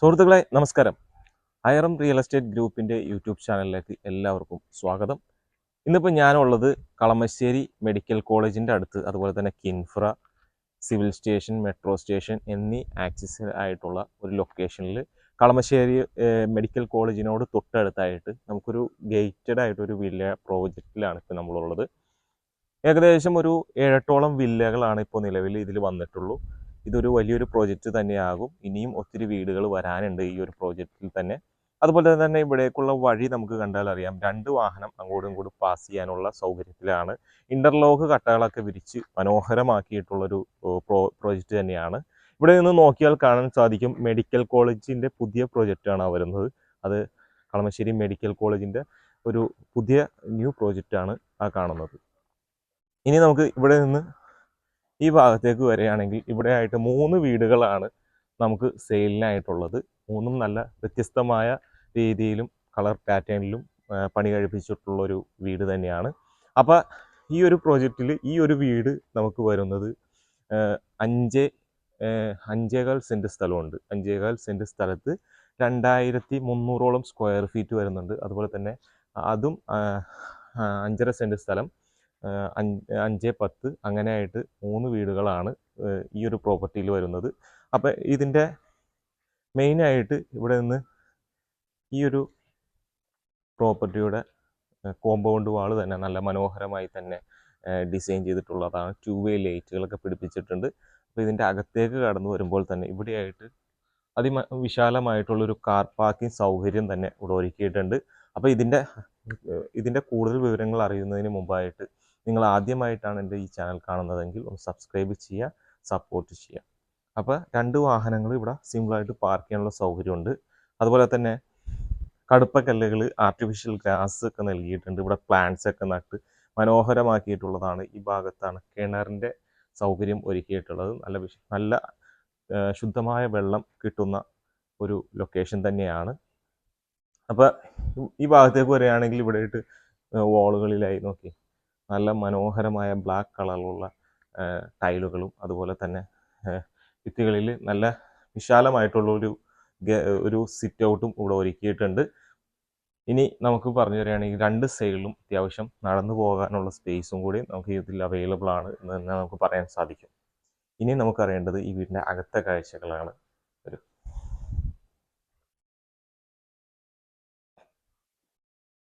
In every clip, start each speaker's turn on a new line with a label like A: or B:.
A: സുഹൃത്തുക്കളെ നമസ്കാരം. Ayaram real estate ഗ്രൂപ്പിന്റെ യൂട്യൂബ് ചാനലിലേക്ക് എല്ലാവർക്കും സ്വാഗതം. ഇന്നിപ്പോൾ ഞാനുള്ളത് കളമശ്ശേരി മെഡിക്കൽ കോളേജിന്റെ അടുത്ത് അതുപോലെ തന്നെ Kinfra civil station metro station എന്നീ ആക്സിസ് ആയിട്ടുള്ള ഒരു ലൊക്കേഷനിൽ കളമശ്ശേരി മെഡിക്കൽ കോളേജിനോട് തൊട്ടടുത്തായിട്ട് നമുക്കൊരു ഗേറ്റഡ് ആയിട്ടൊരു വില്ല പ്രോജക്റ്റിലാണ് ഇപ്പോൾ നമ്മളുള്ളത്. ഏകദേശം ഒരു ഏഴെട്ടോളം വില്ലകളാണ് ഇപ്പോൾ നിലവിൽ ഇതിൽ വന്നിട്ടുള്ളൂ. ഇതൊരു വലിയൊരു പ്രോജക്റ്റ് തന്നെയാകും. ഇനിയും ഒത്തിരി വീടുകൾ വരാനുണ്ട് ഈ ഒരു പ്രോജക്റ്റിൽ തന്നെ. അതുപോലെ തന്നെ ഇവിടേക്കുള്ള വഴി നമുക്ക് കണ്ടാൽ അറിയാം. രണ്ട് വാഹനം അങ്ങോട്ടും ഇങ്ങോട്ടും പാസ് ചെയ്യാനുള്ള സൗകര്യത്തിലാണ്. ഇന്റർലോക്ക് കട്ടകളൊക്കെ വിരിച്ച് മനോഹരമാക്കിയിട്ടുള്ളൊരു പ്രോ പ്രോജക്റ്റ് തന്നെയാണ്. ഇവിടെ നിന്ന് നോക്കിയാൽ കാണാൻ സാധിക്കും മെഡിക്കൽ കോളേജിന്റെ പുതിയ പ്രോജക്റ്റാണ് വരുന്നത്. അത് കളമശ്ശേരി മെഡിക്കൽ കോളേജിന്റെ ഒരു പുതിയ ന്യൂ പ്രോജക്റ്റാണ് ആ കാണുന്നത്. ഇനി നമുക്ക് ഇവിടെ നിന്ന് ഈ ഭാഗത്തേക്ക് വരികയാണെങ്കിൽ ഇവിടെ ആയിട്ട് മൂന്ന് വീടുകളാണ് നമുക്ക് സെയിലിനായിട്ടുള്ളത്. മൂന്നും നല്ല വ്യത്യസ്തമായ രീതിയിലും കളർ പാറ്റേണിലും പണി കഴിപ്പിച്ചിട്ടുള്ളൊരു വീട് തന്നെയാണ്. അപ്പോൾ ഈ ഒരു പ്രോജക്റ്റിൽ ഈ ഒരു വീട് നമുക്ക് വരുന്നത് അഞ്ച് അഞ്ചേകാൽ സെന്റ് സ്ഥലമുണ്ട്. അഞ്ചേകാൽ സെന്റ് സ്ഥലത്ത് രണ്ടായിരത്തി മുന്നൂറോളം സ്ക്വയർ ഫീറ്റ് വരുന്നുണ്ട്. അതുപോലെ തന്നെ അതും അഞ്ചര സെന്റ് സ്ഥലം അഞ്ച് പത്ത് അങ്ങനെയായിട്ട് മൂന്ന് വീടുകളാണ് ഈ ഒരു പ്രോപ്പർട്ടിയിൽ വരുന്നത്. അപ്പം ഇതിന്റെ മെയിനായിട്ട് ഇവിടെ നിന്ന് ഈ ഒരു പ്രോപ്പർട്ടിയുടെ കോമ്പൗണ്ട് വാൾ തന്നെ നല്ല മനോഹരമായി തന്നെ ഡിസൈൻ ചെയ്തിട്ടുള്ളതാണ്. ടൂ വേ ലൈറ്റുകളൊക്കെ പിടിപ്പിച്ചിട്ടുണ്ട്. അപ്പോൾ ഇതിന്റെ അകത്തേക്ക് കടന്നു വരുമ്പോൾ തന്നെ ഇവിടെയായിട്ട് അതിമ വിശാലമായിട്ടുള്ളൊരു കാർ പാർക്കിംഗ് സൗകര്യം തന്നെ ഇവിടെ ഒരുക്കിയിട്ടുണ്ട്. അപ്പോൾ ഇതിന്റെ ഇതിന്റെ കൂടുതൽ വിവരങ്ങൾ അറിയുന്നതിന് മുമ്പായിട്ട് നിങ്ങൾ ആദ്യമായിട്ടാണ് എന്റെ ഈ ചാനൽ കാണുന്നതെങ്കിൽ ഒന്ന് സബ്സ്ക്രൈബ് ചെയ്യുക സപ്പോർട്ട് ചെയ്യുക. അപ്പോൾ രണ്ട് വാഹനങ്ങൾ ഇവിടെ സിമ്പിളായിട്ട് പാർക്ക് ചെയ്യാനുള്ള സൗകര്യമുണ്ട്. അതുപോലെ തന്നെ കടുപ്പക്കല്ലുകൾ ആർട്ടിഫിഷ്യൽ ഗ്രാസ് ഒക്കെ നൽകിയിട്ടുണ്ട്. ഇവിടെ പ്ലാന്റ്സ് ഒക്കെ നട്ട് മനോഹരമാക്കിയിട്ടുള്ളതാണ് ഈ ഭാഗത്താണ് കിണറിന്റെ സൗകര്യം ഒരുക്കിയിട്ടുള്ളത്. നല്ല നല്ല ശുദ്ധമായ വെള്ളം കിട്ടുന്ന ഒരു ലൊക്കേഷൻ തന്നെയാണ്. അപ്പോൾ ഈ ഭാഗത്തേക്ക് വരികയാണെങ്കിൽ ഇവിടെയിട്ട് വാളുകളിലായി നോക്കി. നല്ല മനോഹരമായ ബ്ലാക്ക് കളറിലുള്ള ടൈലുകളും അതുപോലെ തന്നെ ഭിത്തികളിൽ നല്ല വിശാലമായിട്ടുള്ള ഒരു ഒരു സിറ്റ് ഔട്ടും ഇവിടെ ഒരുക്കിയിട്ടുണ്ട്. ഇനി നമുക്ക് പറഞ്ഞു തരികയാണെങ്കിൽ രണ്ട് സൈഡിലും അത്യാവശ്യം നടന്നു പോകാനുള്ള സ്പേസും കൂടി നമുക്ക് ഇതിൽ അവൈലബിൾ ആണ് എന്ന് തന്നെ നമുക്ക് പറയാൻ സാധിക്കും. ഇനി നമുക്കറിയേണ്ടത് ഈ വീടിന്റെ അകത്തെ കാഴ്ചകളാണ്.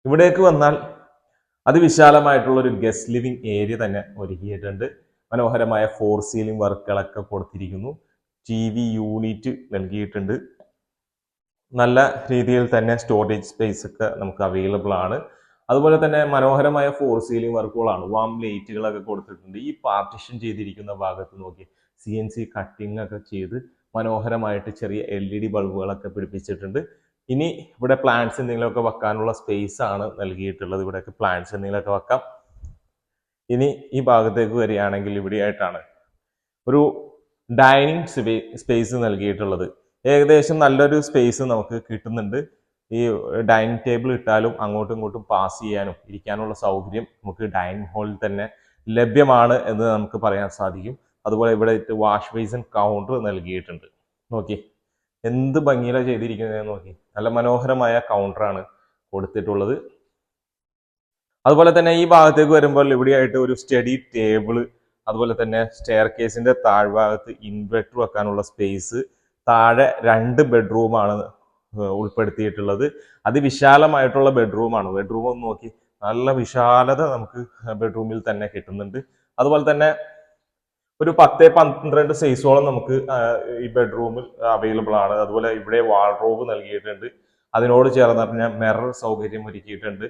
A: ഇവിടേക്ക് വന്നാൽ അതിവിശാലമായിട്ടുള്ള ഒരു ഗസ്റ്റ് ലിവിംഗ് ഏരിയ തന്നെ ഒരുക്കിയിട്ടുണ്ട്. മനോഹരമായ ഫോർ സീലിംഗ് വർക്കുകളൊക്കെ കൊടുത്തിരിക്കുന്നു. ടി വി യൂണിറ്റ് നൽകിയിട്ടുണ്ട്. നല്ല രീതിയിൽ തന്നെ സ്റ്റോറേജ് സ്പേസ് ഒക്കെ നമുക്ക് അവൈലബിൾ ആണ്. അതുപോലെ തന്നെ മനോഹരമായ ഫോർ സീലിംഗ് വർക്കുകളാണ് വാം ലൈറ്റുകളൊക്കെ കൊടുത്തിട്ടുണ്ട്. ഈ പാർട്ടിഷൻ ചെയ്തിരിക്കുന്ന ഭാഗത്ത് നോക്കി സി എൻ സി കട്ടിംഗ് ഒക്കെ ചെയ്ത് മനോഹരമായിട്ട് ചെറിയ എൽ ഇ ഡി ബൾബുകളൊക്കെ പിടിപ്പിച്ചിട്ടുണ്ട്. ഇനി ഇവിടെ പ്ലാന്റ്സ് എന്തെങ്കിലുമൊക്കെ വെക്കാനുള്ള സ്പേസ് ആണ് നൽകിയിട്ടുള്ളത്. ഇവിടെയൊക്കെ പ്ലാന്റ്സ് എന്തെങ്കിലുമൊക്കെ വെക്കാം. ഇനി ഈ ഭാഗത്തേക്ക് വരികയാണെങ്കിൽ ഇവിടെയായിട്ടാണ് ഒരു ഡൈനിങ് സ്പേസ് നൽകിയിട്ടുള്ളത്. ഏകദേശം നല്ലൊരു സ്പേസ് നമുക്ക് കിട്ടുന്നുണ്ട്. ഈ ഡൈനിങ് ടേബിൾ ഇട്ടാലും അങ്ങോട്ടും ഇങ്ങോട്ടും പാസ് ചെയ്യാനും ഇരിക്കാനുള്ള സൗകര്യം നമുക്ക് ഡൈനിങ് ഹാളിൽ തന്നെ ലഭ്യമാണ് എന്ന് നമുക്ക് പറയാൻ സാധിക്കും. അതുപോലെ ഇവിടെ വാഷ് ബേസിൻ കൗണ്ടർ നൽകിയിട്ടുണ്ട്. നോക്കി എന്ത് ഭംഗിയിലാണ് ചെയ്തിരിക്കുന്നത് നോക്കി നല്ല മനോഹരമായ കൗണ്ടറാണ് കൊടുത്തിട്ടുള്ളത്. അതുപോലെ തന്നെ ഈ ഭാഗത്തേക്ക് വരുമ്പോൾ ഇവിടെയായിട്ട് ഒരു സ്റ്റഡി ടേബിൾ അതുപോലെ തന്നെ സ്റ്റെയർ കേസിന്റെ താഴ്ഭാഗത്ത് ഇൻവെർട്ടർ വെക്കാനുള്ള സ്പേസ് താഴെ രണ്ട് ബെഡ്റൂമാണ് ഉൾപ്പെടുത്തിയിട്ടുള്ളത്. അതിവിശാലമായിട്ടുള്ള ബെഡ്റൂമാണ് ബെഡ്റൂം ഒന്ന് നോക്കി നല്ല വിശാലത നമുക്ക് ബെഡ്റൂമിൽ തന്നെ കിട്ടുന്നുണ്ട്. അതുപോലെ തന്നെ ഒരു പത്ത് പന്ത്രണ്ട് സൈസോളം നമുക്ക് ഈ ബെഡ്റൂമിൽ അവൈലബിൾ ആണ്. അതുപോലെ ഇവിടെ വാൾറോബ് നൽകിയിട്ടുണ്ട്. അതിനോട് ചേർന്ന് പറഞ്ഞാൽ മിറർ സൗകര്യം ഒരുക്കിയിട്ടുണ്ട്.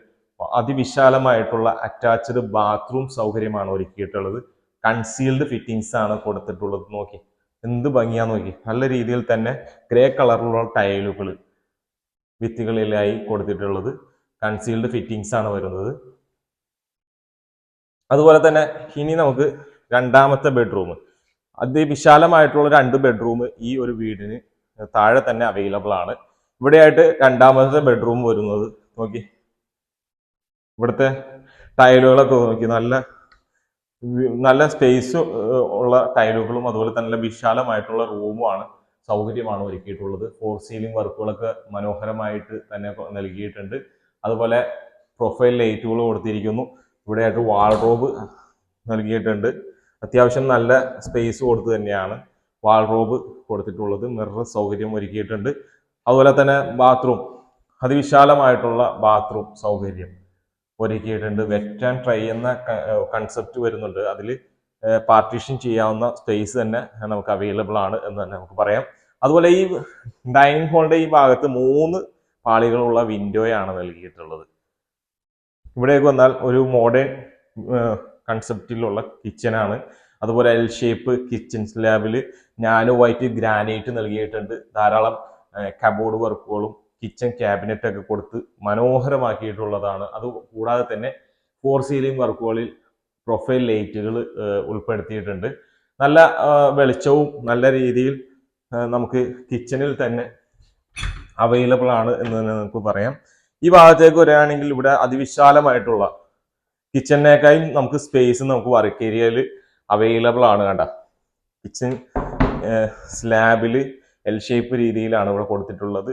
A: അതിവിശാലമായിട്ടുള്ള അറ്റാച്ച്ഡ് ബാത്റൂം സൗകര്യമാണ് ഒരുക്കിയിട്ടുള്ളത്. കൺസീൽഡ് ഫിറ്റിങ്സ് ആണ് കൊടുത്തിട്ടുള്ളത്. നോക്കി. എന്ത് ഭംഗിയാ നോക്കി. നല്ല രീതിയിൽ തന്നെ ഗ്രേ കളറിലുള്ള ടൈലുകൾ ഭിത്തികളിലായി കൊടുത്തിട്ടുള്ളത്. കൺസീൽഡ് ഫിറ്റിങ്സ് ആണ് വരുന്നത്. അതുപോലെ തന്നെ ഇനി നമുക്ക് രണ്ടാമത്തെ ബെഡ്റൂം. അതിവിശാലമായിട്ടുള്ള രണ്ട് ബെഡ്റൂം ഈ ഒരു വീടിന് താഴെ തന്നെ അവൈലബിൾ ആണ്. ഇവിടെയായിട്ട് രണ്ടാമത്തെ ബെഡ്റൂം വരുന്നത്. നോക്കി. ഇവിടുത്തെ ടൈലുകളൊക്കെ നോക്കി. നല്ല നല്ല സ്പേസ് ഉള്ള ടൈലുകളും അതുപോലെ തന്നെ വിശാലമായിട്ടുള്ള റൂമുമാണ് സൗകര്യമാണ് ഒരുക്കിയിട്ടുള്ളത്. ഫോർ സീലിംഗ് വർക്കുകളൊക്കെ മനോഹരമായിട്ട് തന്നെ നൽകിയിട്ടുണ്ട്. അതുപോലെ പ്രൊഫൈൽ ലൈറ്റുകൾ കൊടുത്തിരിക്കുന്നു. ഇവിടെയായിട്ട് വാൾറോബ് നൽകിയിട്ടുണ്ട്. അത്യാവശ്യം നല്ല സ്പേസ് കൊടുത്ത് തന്നെയാണ് വാൾറോബ് കൊടുത്തിട്ടുള്ളത്. മിറർ സൗകര്യം ഒരുക്കിയിട്ടുണ്ട്. അതുപോലെ തന്നെ ബാത്റൂം അതിവിശാലമായിട്ടുള്ള ബാത്റൂം സൗകര്യം ഒരുക്കിയിട്ടുണ്ട്. വെറ്റ് ആൻഡ് ട്രൈ എന്ന കൺസെപ്റ്റ് വരുന്നുണ്ട്. അതിൽ പാർട്ടീഷൻ ചെയ്യാവുന്ന സ്പേസ് തന്നെ നമുക്ക് അവൈലബിൾ ആണ് എന്ന് തന്നെ നമുക്ക് പറയാം. അതുപോലെ ഈ ഡൈനിങ് ഹാളിന്റെ ഈ ഭാഗത്ത് മൂന്ന് പാളികളുള്ള വിൻഡോയാണ് നൽകിയിട്ടുള്ളത്. ഇവിടേക്ക് വന്നാൽ ഒരു മോഡേൺ കൺസെപ്റ്റിലുള്ള കിച്ചനാണ് അതുപോലെ എൽ ഷേപ്പ് കിച്ചൺ സ്ലാബിൽ ഞാനുമായിട്ട് ഗ്രാനൈറ്റ് നൽകിയിട്ടുണ്ട്. ധാരാളം കബോർഡ് വർക്കുകളും കിച്ചൺ ക്യാബിനറ്റ് ഒക്കെ കൊടുത്ത് മനോഹരമാക്കിയിട്ടുള്ളതാണ്. അത് കൂടാതെ തന്നെ ഫോർ സീലിംഗ് വർക്കുകളിൽ പ്രൊഫൈൽ ലൈറ്റുകൾ ഉൾപ്പെടുത്തിയിട്ടുണ്ട്. നല്ല വെളിച്ചവും നല്ല രീതിയിൽ നമുക്ക് കിച്ചണിൽ തന്നെ അവൈലബിൾ ആണ് എന്ന് തന്നെ നമുക്ക് പറയാം. ഈ ഭാഗത്തേക്ക് വരികയാണെങ്കിൽ ഇവിടെ അതിവിശാലമായിട്ടുള്ള കിച്ചണിനേക്കാളും നമുക്ക് സ്പേസ് നമുക്ക് വർക്ക് ഏരിയയിൽ അവൈലബിൾ ആണ് കണ്ട. കിച്ചൺ സ്ലാബിൽ എൽ ഷേപ്പ് രീതിയിലാണ് ഇവിടെ കൊടുത്തിട്ടുള്ളത്.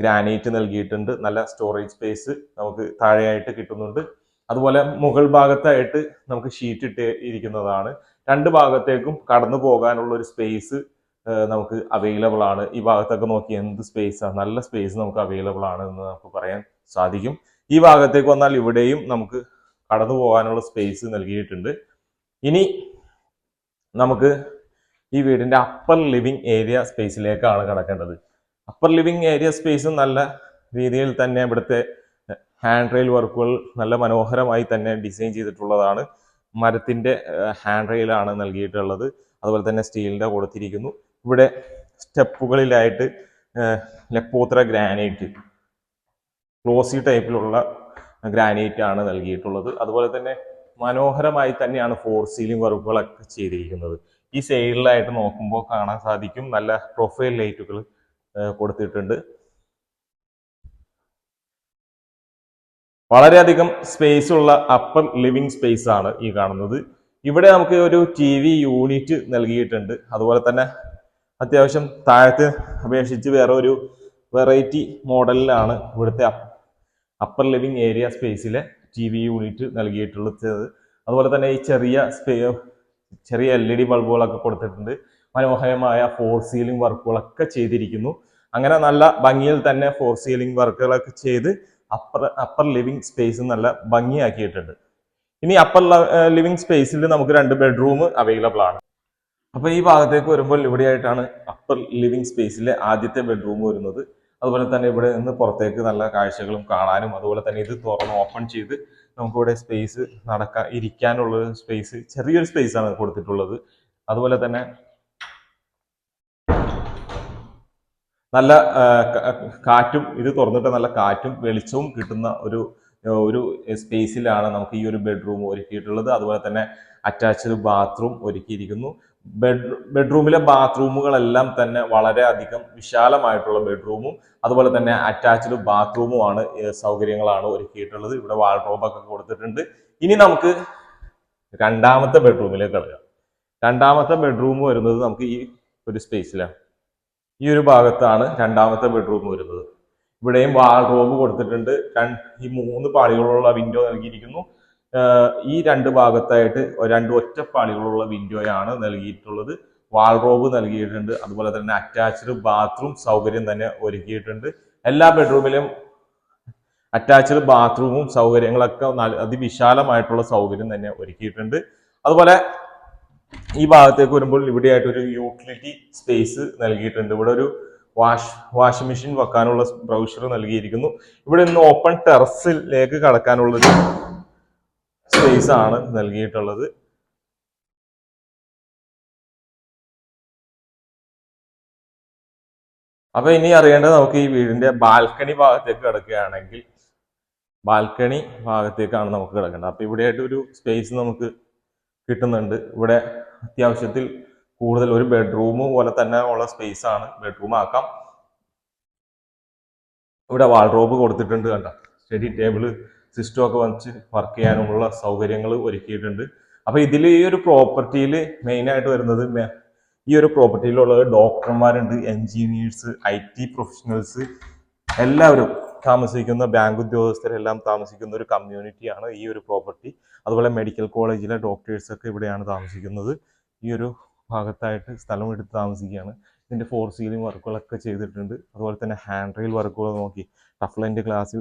A: ഗ്രാനൈറ്റ് നൽകിയിട്ടുണ്ട്. നല്ല സ്റ്റോറേജ് സ്പേസ് നമുക്ക് താഴെയായിട്ട് കിട്ടുന്നുണ്ട്. അതുപോലെ മുകൾ ഭാഗത്തായിട്ട് നമുക്ക് ഷീറ്റ് ഇട്ട് ഇരിക്കുന്നതാണ്. രണ്ട് ഭാഗത്തേക്കും കടന്നു പോകാനുള്ള ഒരു സ്പേസ് നമുക്ക് അവൈലബിൾ ആണ്. ഈ ഭാഗത്തൊക്കെ നോക്കി എന്ത് സ്പേസാണ് നല്ല സ്പേസ് നമുക്ക് അവൈലബിൾ ആണ് എന്ന് നമുക്ക് പറയാൻ സാധിക്കും. ഈ ഭാഗത്തേക്ക് വന്നാൽ ഇവിടെയും നമുക്ക് കടന്നു പോകാനുള്ള സ്പേസ് നൽകിയിട്ടുണ്ട്. ഇനി നമുക്ക് ഈ വീടിന്റെ അപ്പർ ലിവിങ് ഏരിയ സ്പേസിലേക്കാണ് കടക്കേണ്ടത്. അപ്പർ ലിവിങ് ഏരിയ സ്പേസും നല്ല രീതിയിൽ തന്നെ ഇവിടുത്തെ ഹാൻഡ് റെയിൽ വർക്കുകൾ നല്ല മനോഹരമായി തന്നെ ഡിസൈൻ ചെയ്തിട്ടുള്ളതാണ്. മരത്തിന്റെ ഹാൻഡ് റെയിലാണ് നൽകിയിട്ടുള്ളത്. അതുപോലെ തന്നെ സ്റ്റീലിന്റെ കൊടുത്തിരിക്കുന്നു. ഇവിടെ സ്റ്റെപ്പുകളിലായിട്ട് ലെപ്പോത്ര ഗ്രാനൈറ്റ് ക്ലോസി ടൈപ്പിലുള്ള ഗ്രാനൈറ്റ് ആണ് നൽകിയിട്ടുള്ളത്. അതുപോലെ തന്നെ മനോഹരമായി തന്നെയാണ് ഫോർ സീലിംഗ് വർക്കുകളൊക്കെ ചെയ്തിരിക്കുന്നത്. ഈ സൈഡിലായിട്ട് നോക്കുമ്പോൾ കാണാൻ സാധിക്കും. നല്ല പ്രൊഫൈൽ ലൈറ്റുകൾ കൊടുത്തിട്ടുണ്ട്. വളരെയധികം സ്പേസ് ഉള്ള അപ്പർ ലിവിംഗ് സ്പേസ് ആണ് ഈ കാണുന്നത്. ഇവിടെ നമുക്ക് ഒരു ടി വി യൂണിറ്റ് നൽകിയിട്ടുണ്ട്. അതുപോലെ തന്നെ അത്യാവശ്യം താഴത്തെ അപേക്ഷിച്ച് വേറെ ഒരു വെറൈറ്റി മോഡലിലാണ് ഇവിടുത്തെ അപ്പർ ലിവിംഗ് ഏരിയ സ്പേസിലെ ടി വി യൂണിറ്റ് നൽകിയിട്ടുള്ളത്. അതുപോലെ തന്നെ ഈ ചെറിയ സ്പേ ചെറിയ എൽ ഇ ഡി ബൾബുകളൊക്കെ കൊടുത്തിട്ടുണ്ട്. മനോഹരമായ ഫോർ സീലിംഗ് വർക്കുകളൊക്കെ ചെയ്തിരിക്കുന്നു. അങ്ങനെ നല്ല ഭംഗിയിൽ തന്നെ ഫോർ സീലിംഗ് വർക്കുകളൊക്കെ ചെയ്ത് അപ്പർ അപ്പർ ലിവിംഗ് സ്പേസ് നല്ല ഭംഗിയാക്കിയിട്ടുണ്ട്. ഇനി അപ്പർ ലിവിംഗ് സ്പേസിൽ നമുക്ക് രണ്ട് ബെഡ്റൂം അവൈലബിൾ ആണ്. അപ്പോൾ ഈ ഭാഗത്തേക്ക് വരുമ്പോൾ ഇവിടെയായിട്ടാണ് അപ്പർ ലിവിംഗ് സ്പേസിലെ ആദ്യത്തെ ബെഡ്റൂം വരുന്നത്. അതുപോലെ തന്നെ ഇവിടെ നിന്ന് പുറത്തേക്ക് നല്ല കാഴ്ചകളും കാണാനും അതുപോലെ തന്നെ ഇത് തുറന്ന് ഓപ്പൺ ചെയ്ത് നമുക്കിവിടെ സ്പേസ് നടക്കാൻ ഇരിക്കാനുള്ള സ്പേസ് ചെറിയൊരു സ്പേസ് ആണ് കൊടുത്തിട്ടുള്ളത്. അതുപോലെ തന്നെ നല്ല കാറ്റും ഇത് തുറന്നിട്ട് നല്ല കാറ്റും വെളിച്ചവും കിട്ടുന്ന ഒരു ഒരു സ്പേസിലാണ് നമുക്ക് ഈ ഒരു ബെഡ്റൂം ഒരുക്കിയിട്ടുള്ളത്. അതുപോലെ തന്നെ അറ്റാച്ച്ഡ് ബാത്റൂം ഒരുക്കിയിരിക്കുന്നു. ബെഡ് ബെഡ്റൂമിലെ ബാത്റൂമുകളെല്ലാം തന്നെ വളരെ അധികം വിശാലമായിട്ടുള്ള ബെഡ്റൂമും അതുപോലെ തന്നെ അറ്റാച്ച്ഡ് ബാത്റൂമുമാണ് സൗകര്യങ്ങളാണ് ഒരുക്കിയിട്ടുള്ളത്. ഇവിടെ വാൾഡ്രോബൊക്കെ കൊടുത്തിട്ടുണ്ട്. ഇനി നമുക്ക് രണ്ടാമത്തെ ബെഡ്റൂമിലേക്ക് കിടക്കാം. രണ്ടാമത്തെ ബെഡ്റൂം വരുന്നത് നമുക്ക് ഈ ഒരു സ്പേസിലാണ് ഈ ഒരു ഭാഗത്താണ് രണ്ടാമത്തെ ബെഡ്റൂം വരുന്നത്. ഇവിടെയും വാൾഡ്രോബ് കൊടുത്തിട്ടുണ്ട്. ഈ മൂന്ന് പാളികളുള്ള വിൻഡോ നൽകിയിരിക്കുന്നു. ഈ രണ്ട് ഭാഗത്തായിട്ട് രണ്ട് ഒറ്റപ്പാളികളുള്ള വിൻഡോയാണ് നൽകിയിട്ടുള്ളത്. വാൾറോബ് നൽകിയിട്ടുണ്ട്. അതുപോലെ തന്നെ അറ്റാച്ച്ഡ് ബാത്റൂം സൗകര്യം തന്നെ ഒരുക്കിയിട്ടുണ്ട്. എല്ലാ ബെഡ്റൂമിലും അറ്റാച്ച്ഡ് ബാത്റൂമും സൗകര്യങ്ങളൊക്കെ അതിവിശാലമായിട്ടുള്ള സൗകര്യം തന്നെ ഒരുക്കിയിട്ടുണ്ട്. അതുപോലെ ഈ ഭാഗത്തേക്ക് വരുമ്പോൾ ഇവിടെയായിട്ട് ഒരു യൂട്ടിലിറ്റി സ്പേസ് നൽകിയിട്ടുണ്ട്. ഇവിടെ ഒരു വാഷ് വാഷിംഗ് മെഷീൻ വെക്കാനുള്ള ബ്രൗഷർ നൽകിയിരിക്കുന്നു. ഇവിടെ നിന്ന് ഓപ്പൺ ടെറസിലേക്ക് കടക്കാനുള്ള ഒരു സ്പേസ് ആണ് നൽകിയിട്ടുള്ളത്. അപ്പൊ ഇനി അറിയേണ്ടത് നമുക്ക് ഈ വീടിന്റെ ബാൽക്കണി ഭാഗത്തേക്ക് കിടക്കുകയാണെങ്കിൽ ബാൽക്കണി ഭാഗത്തേക്കാണ് നമുക്ക് കിടക്കേണ്ടത്. അപ്പൊ ഇവിടെയായിട്ട് ഒരു സ്പേസ് നമുക്ക് കിട്ടുന്നുണ്ട്. ഇവിടെ അത്യാവശ്യത്തിൽ കൂടുതൽ ഒരു ബെഡ്റൂം പോലെ തന്നെ ഉള്ള സ്പേസ് ആണ്. ബെഡ്റൂം ആക്കാം. ഇവിടെ വാൾറോബ് കൊടുത്തിട്ടുണ്ട് കണ്ട? സ്റ്റഡി ടേബിൾ സിസ്റ്റം ഒക്കെ വെച്ച് വർക്ക് ചെയ്യാനുമുള്ള സൗകര്യങ്ങൾ ഒരുക്കിയിട്ടുണ്ട്. അപ്പൊ ഇതിൽ ഈ ഒരു പ്രോപ്പർട്ടിയിൽ മെയിനായിട്ട് വരുന്നത് ഈ ഒരു പ്രോപ്പർട്ടിയിലുള്ള ഡോക്ടർമാരുണ്ട് എൻജിനീയേഴ്സ് ഐ ടി പ്രൊഫഷണൽസ് എല്ലാവരും താമസിക്കുന്ന ബാങ്ക് ഉദ്യോഗസ്ഥരെല്ലാം താമസിക്കുന്ന ഒരു കമ്മ്യൂണിറ്റിയാണ് ഈ ഒരു പ്രോപ്പർട്ടി അതുപോലെ മെഡിക്കൽ കോളേജിലെ ഡോക്ടേഴ്സൊക്കെ ഇവിടെയാണ് താമസിക്കുന്നത്. ഈ ഒരു ഭാഗത്തായിട്ട് സ്ഥലം എടുത്ത് താമസിക്കുകയാണ്. ഇതിന്റെ ഫോർ സീലിംഗ് വർക്കുകളൊക്കെ ചെയ്തിട്ടുണ്ട്. അതുപോലെ തന്നെ ഹാൻഡ് റെയിൽ വർക്കുകൾ നോക്കി. ടഫ്ലൈന്റെ ഗ്ലാസ്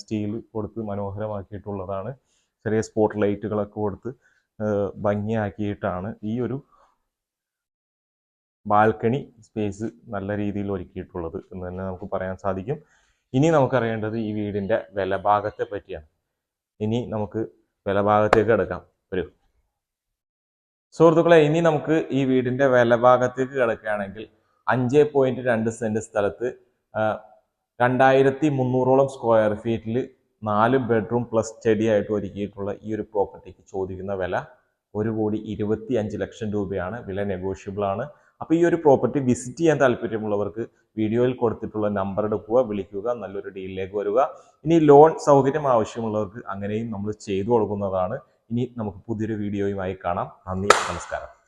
A: സ്റ്റീൽ കൊടുത്ത് മനോഹരമാക്കിയിട്ടുള്ളതാണ്. ചെറിയ സ്പോട്ട് ലൈറ്റുകളൊക്കെ കൊടുത്ത് ഭംഗിയാക്കിയിട്ടാണ് ഈ ഒരു ബാൽക്കണി സ്പേസ് നല്ല രീതിയിൽ ഒരുക്കിയിട്ടുള്ളത് എന്ന് തന്നെ നമുക്ക് പറയാൻ സാധിക്കും. ഇനി നമുക്കറിയേണ്ടത് ഈ വീടിന്റെ വിലഭാഗത്തെ പറ്റിയാണ്. ഇനി നമുക്ക് വിലഭാഗത്തേക്ക് ഭാഗത്തേക്ക് വരൂ സുഹൃത്തുക്കളെ ഇനി നമുക്ക് ഈ വീടിന്റെ വിലഭാഗത്തേക്ക് കിടക്കുകയാണെങ്കിൽ അഞ്ച് പോയിന്റ് രണ്ട് സെന്റ് സ്ഥലത്ത് രണ്ടായിരത്തി മുന്നൂറോളം സ്ക്വയർ ഫീറ്റിൽ നാല് ബെഡ്റൂം പ്ലസ് സ്റ്റഡിയായിട്ട് ഒരുക്കിയിട്ടുള്ള ഈ ഒരു പ്രോപ്പർട്ടിക്ക് ചോദിക്കുന്ന വില ഒരു കോടി ഇരുപത്തി അഞ്ച് ലക്ഷം രൂപയാണ്. വില നെഗോഷ്യബിൾ ആണ്. അപ്പോൾ ഈ ഒരു പ്രോപ്പർട്ടി വിസിറ്റ് ചെയ്യാൻ താല്പര്യമുള്ളവർക്ക് വീഡിയോയിൽ കൊടുത്തിട്ടുള്ള നമ്പർ എടുക്കുക വിളിക്കുക നല്ലൊരു ഡീലിലേക്ക് വരിക. ഇനി ലോൺ സൗകര്യം ആവശ്യമുള്ളവർക്ക് അങ്ങനെയും നമ്മൾ ചെയ്തു കൊടുക്കുന്നതാണ്. ഇനി നമുക്ക് പുതിയൊരു വീഡിയോയുമായി കാണാം. നന്ദി നമസ്കാരം.